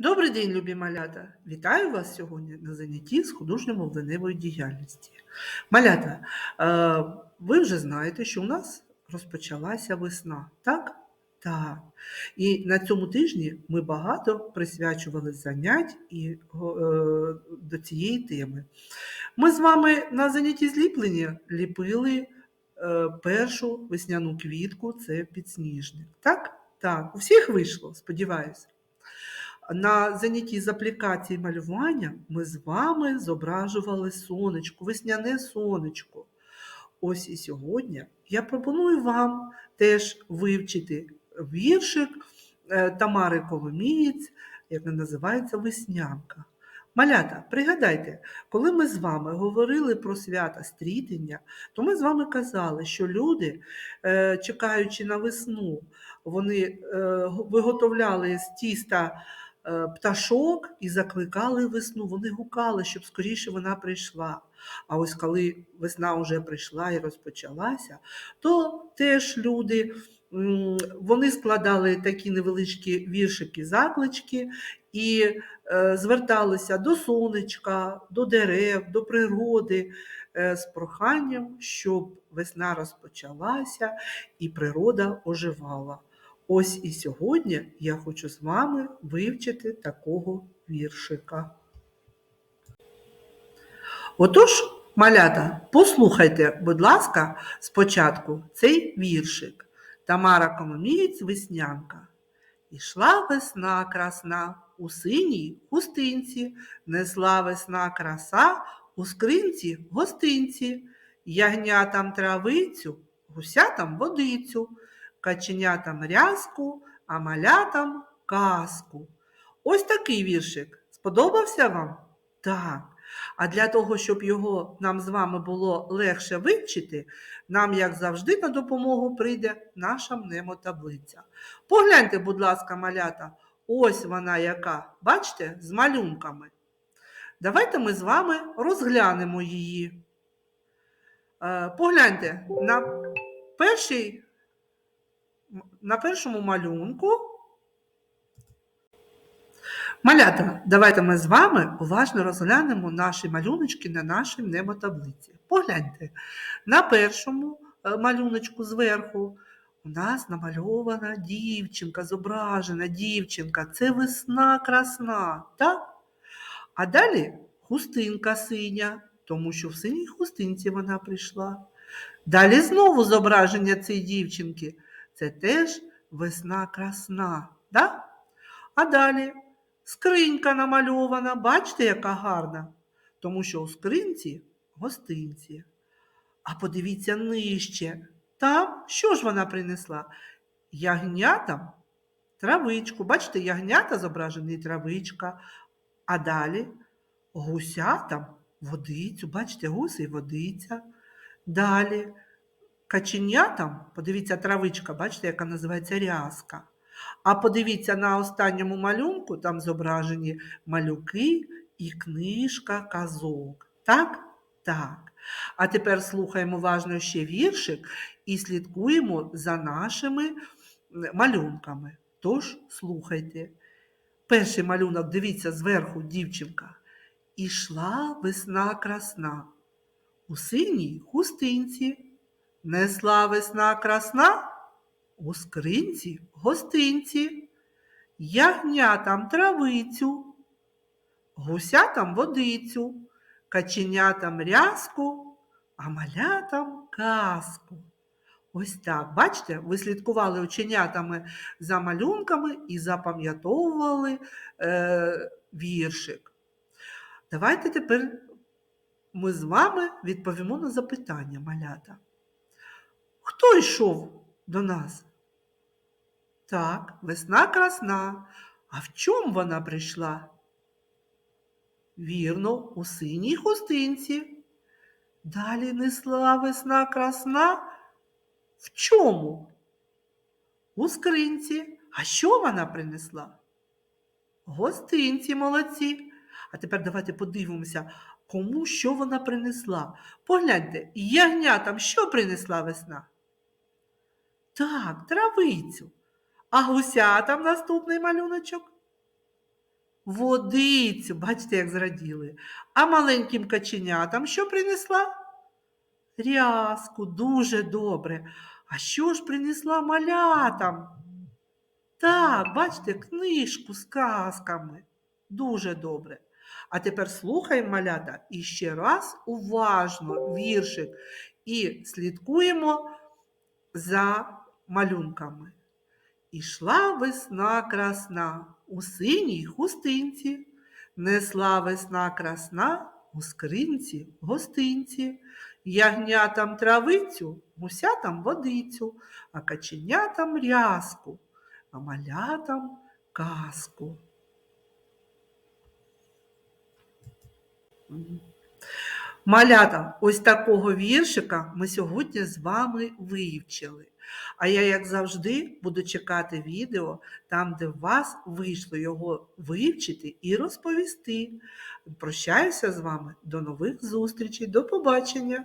Добрий день, любі малята! Вітаю вас сьогодні на занятті з художньо-мовленевої діяльності. Малята, е, ви вже знаєте, що у нас розпочалася весна, так? Так. І на цьому тижні ми багато присвячували занять і, е, до цієї теми. Ми з вами на занятті зліплення ліпили е, першу весняну квітку це підсніжник. Так? Так, у всіх вийшло, сподіваюся. На занятті з аплікації малювання ми з вами зображували сонечко, весняне сонечко. Ось і сьогодні я пропоную вам теж вивчити віршик е, Тамари Коломієць, як він називається Веснянка. Малята, пригадайте, коли ми з вами говорили про свята стрітення, то ми з вами казали, що люди, е, чекаючи на весну, вони е, виготовляли з тіста пташок і закликали весну. Вони гукали, щоб скоріше вона прийшла. А ось коли весна вже прийшла і розпочалася, то теж люди вони складали такі невеличкі віршики, заклички і е, зверталися до сонечка, до дерев, до природи е, з проханням, щоб весна розпочалася і природа оживала. Ось і сьогодні я хочу з вами вивчити такого віршика. Отож, малята, послухайте, будь ласка, спочатку цей віршик. Тамара Коломієць Веснянка. Ішла весна красна у синій хустинці, несла весна краса у скринці гостинці, ягнятам травицю, гусятам водицю, каченятам рязку, а малятам казку. Ось такий віршик. Сподобався вам? Так. А для того, щоб його нам з вами було легше вивчити, нам, як завжди, на допомогу прийде наша мнемотаблиця. Погляньте, будь ласка, малята, ось вона яка, бачите, з малюнками. Давайте ми з вами розглянемо її. Е, Погляньте, на, перший, на першому малюнку. Малята, давайте ми з вами уважно розглянемо наші малюночки на нашій немотаблиці. Погляньте, на першому е, малюночку зверху у нас намальована дівчинка, зображена дівчинка. Це весна красна, так? А далі хустинка синя, тому що в синій хустинці вона прийшла. Далі знову зображення цієї дівчинки. Це теж весна красна. Да? А далі скринька намальована, бачите, яка гарна, тому що у скринці гостинці. А подивіться нижче. Там що ж вона принесла? Ягнятам травичку. Бачите, ягнята зображені травичка. А далі гусятам водицю. Бачите, гуси і водиця. Далі каченятам, подивіться, травичка, бачите, яка називається рязка. А подивіться на останньому малюнку, там зображені малюки і книжка казок. Так? Так. А тепер слухаємо уважно ще віршик і слідкуємо за нашими малюнками. Тож слухайте. Перший малюнок, дивіться, зверху дівчинка. Ішла весна красна. У синій хустинці. Несла весна красна у скринці гостинці, ягнятам травицю, гусятам водицю, каченятам рязку, а малятам казку. Ось так, бачите, ви слідкували оченятами за малюнками і запам'ятовували е, віршик. Давайте тепер ми з вами відповімо на запитання малята. Хто йшов до нас? Так, весна красна. А в чому вона прийшла? Вірно, у синій хустинці. Далі несла весна красна. В чому? У скринці. А що вона принесла? Гостинці молодці. А тепер давайте подивимося, кому що вона принесла. Погляньте, ягнятам що принесла весна? Так, травицю. А гусятам наступний малюночок? Водицю, бачите, як зраділи. А маленьким каченятам що принесла? Рязку, дуже добре. А що ж принесла малятам? Так, бачите, книжку з казками. Дуже добре. А тепер слухаємо малята і ще раз уважно віршик і слідкуємо за малюнками. Ішла весна красна у синій хустинці, несла весна красна у скринці гостинці, ягнятам травицю, гусятам водицю, а каченятам рязку, а малятам казку. Малята, ось такого віршика ми сьогодні з вами вивчили. А я, як завжди, буду чекати відео там, де вас вийшло його вивчити і розповісти. Прощаюся з вами. До нових зустрічей. До побачення!